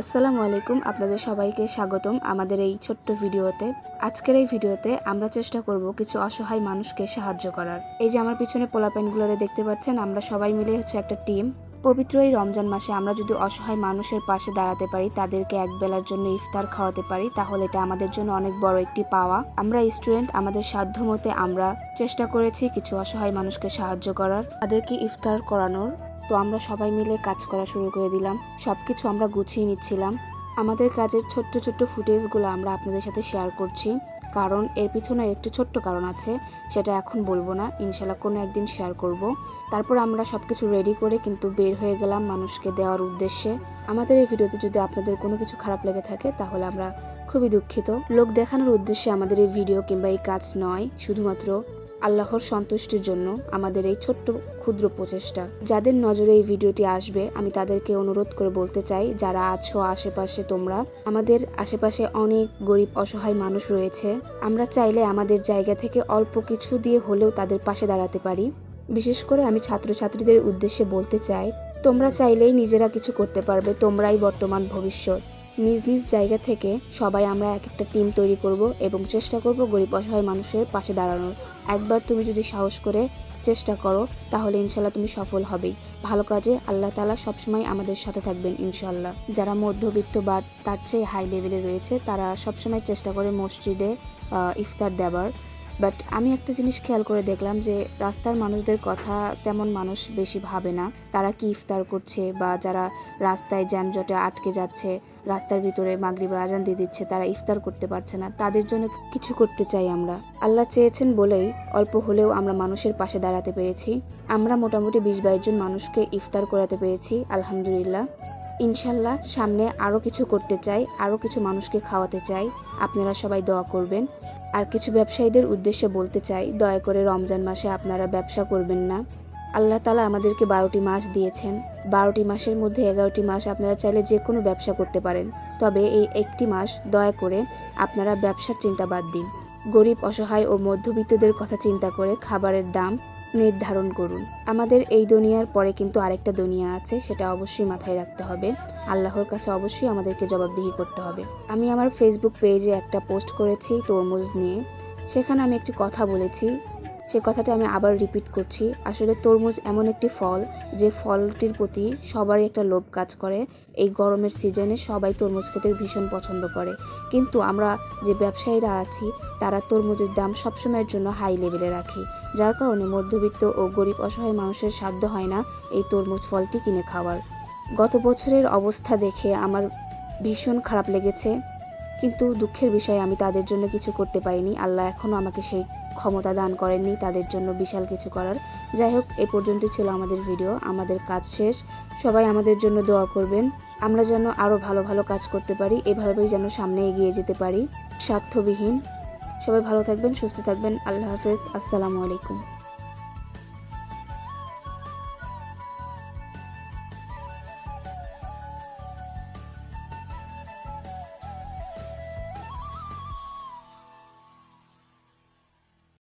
আসসালামু আলাইকুম, আপনাদের সবাইকে স্বাগতম আমাদের এই ছোট্ট ভিডিওতে। আজকের এই ভিডিওতে আমরা চেষ্টা করব কিছু অসহায় মানুষকে সাহায্য করার। এই যে আমার পিছনে পোলাপাইনগুলোরে দেখতে পাচ্ছেন, আমরা সবাই মিলে হচ্ছে একটা টিম। পবিত্র এই রমজান মাসে আমরা যদি অসহায় মানুষের পাশে দাঁড়াতে পারি, তাদেরকে এক বেলার জন্য ইফতার খাওয়াতে পারি, তাহলে এটা আমাদের জন্য অনেক বড় একটি পাওয়া। আমরা স্টুডেন্ট, আমাদের সাধ্য মতে আমরা চেষ্টা করেছি কিছু অসহায় মানুষকে সাহায্য করার। তাদেরকে ইফতার করানোর তো আমরা সবাই মিলে কাজ করা শুরু করে দিলাম। সব কিছু আমরা গুছিয়ে নিচ্ছিলাম। আমাদের কাজের ছোট্ট ছোট্ট ফুটেজগুলো আমরা আপনাদের সাথে শেয়ার করছি। কারণ এর পিছনে একটি ছোট্ট কারণ আছে, সেটা এখন বলব না, ইনশাল্লাহ কোনো একদিন শেয়ার করব। তারপর আমরা সব কিছু রেডি করে কিন্তু বের হয়ে গেলাম মানুষকে দেওয়ার উদ্দেশ্যে। আমাদের এই ভিডিওতে যদি আপনাদের কোনো কিছু খারাপ লেগে থাকে, তাহলে আমরা খুবই দুঃখিত। লোক দেখানোর উদ্দেশ্যে আমাদের এই ভিডিও কিংবা এই কাজ নয়, শুধুমাত্র আল্লাহর সন্তুষ্টির জন্য আমাদের এই ছোট্ট ক্ষুদ্র প্রচেষ্টা। যাদের নজরে এই ভিডিওটি আসবে, আমি তাদেরকে অনুরোধ করে বলতে চাই, যারা আছো আশেপাশে তোমরা, আমাদের আশেপাশে অনেক গরিব, অসহায় মানুষ রয়েছে। আমরা চাইলে আমাদের জায়গা থেকে অল্প কিছু দিয়ে হলেও তাদের পাশে দাঁড়াতে পারি। বিশেষ করে আমি ছাত্রছাত্রীদের উদ্দেশ্যে বলতে চাই, তোমরা চাইলেই নিজেরা কিছু করতে পারবে, তোমরাই বর্তমান ভবিষ্যৎ। নিজ নিজ জায়গা থেকে সবাই আমরা এক একটা টিম তৈরি করব এবং চেষ্টা করব গরিব অসহায় মানুষের পাশে দাঁড়ানোর। একবার তুমি যদি সাহস করে চেষ্টা করো, তাহলে ইনশাল্লাহ তুমি সফল হবেই। ভালো কাজে আল্লাহ তালা সবসময় আমাদের সাথে থাকবেন ইনশাল্লাহ। যারা মধ্যবিত্ত বা তার চেয়ে হাই লেভেলে রয়েছে, তারা সবসময় চেষ্টা করে মসজিদে ইফতার দেওয়ার। বাট আমি একটা জিনিস খেয়াল করে দেখলাম যে রাস্তার মানুষদের কথা তেমন মানুষ বেশি ভাবে না। তারা কি ইফতার করছে বা যারা রাস্তায় যানজটে আটকে যাচ্ছে, রাস্তার ভিতরে মাগরিব আজান দিয়ে দিচ্ছে, তারা ইফতার করতে পারছে না। তাদের জন্য কিছু করতে চাই আমরা। আল্লাহ চেয়েছেন বলেই অল্প হলেও আমরা মানুষের পাশে দাঁড়াতে পেরেছি। আমরা মোটামুটি বিশ বাইশ জন মানুষকে ইফতার করাতে পেরেছি, আলহামদুলিল্লাহ। ইনশাল্লাহ সামনে আরও কিছু করতে চাই আরও কিছু মানুষকে খাওয়াতে চাই। আপনারা সবাই দোয়া করবেন। আর কিছু ব্যবসায়ীদের উদ্দেশ্যে বলতে চাই, দয়া করে রমজান মাসে আপনারা ব্যবসা করবেন না। আল্লাহ তালা আমাদেরকে বারোটি মাস দিয়েছেন। বারোটি মাসের মধ্যে এগারোটি মাস আপনারা চাইলে যে কোনো ব্যবসা করতে পারেন। তবে এই একটি মাস দয়া করে আপনারা ব্যবসার চিন্তা বাদ দিন। গরিব, অসহায় ও মধ্যবিত্তদের কথা চিন্তা করে খাবারের দাম নির্ধারণ করুন। আমাদের এই দুনিয়ার পরে কিন্তু আরেকটা দুনিয়া আছে, সেটা অবশ্যই মাথায় রাখতে হবে। আল্লাহর কাছে অবশ্যই আমাদেরকে জবাবদিহি করতে হবে। আমি আমার ফেসবুক পেজে একটা পোস্ট করেছি তরমুজ নিয়ে। সেখানে আমি একটি কথা বলেছি সে কথাটা আমি আবার রিপিট করছি। আসলে তরমুজ এমন একটি ফল যে ফলটির প্রতি সবারই একটা লোভ কাজ করে। এই গরমের সিজনে সবাই তরমুজ খেতে ভীষণ পছন্দ করে। কিন্তু আমরা যে ব্যবসায়ীরা আছি, তারা তরমুজের দাম সবসময়ের জন্য হাই লেভেলে রাখি। যার কারণে মধ্যবিত্ত ও গরিব অসহায় মানুষের সাধ্য হয় না এই তরমুজ ফলটি কিনে খাওয়ার। গত বছরের অবস্থা দেখে আমার ভীষণ খারাপ লেগেছে। কিন্তু দুঃখের বিষয়, আমি তাদের জন্য কিছু করতে পারিনি। আল্লাহ এখনও আমাকে সেই ক্ষমতা দান করেননি, তাদের জন্য বিশাল কিছু করার। যাই হোক, এ পর্যন্ত ছিল আমাদের ভিডিও। আমাদের কাজ শেষ। সবাই আমাদের জন্য দোয়া করবেন। আমরা যেন আরও ভালো ভালো কাজ করতে পারি, এভাবেই যেন সামনে এগিয়ে যেতে পারি। স্বার্থবিহীন। সবাই ভালো থাকবেন, সুস্থ থাকবেন। আল্লাহ হাফেজ। আসসালামু আলাইকুম।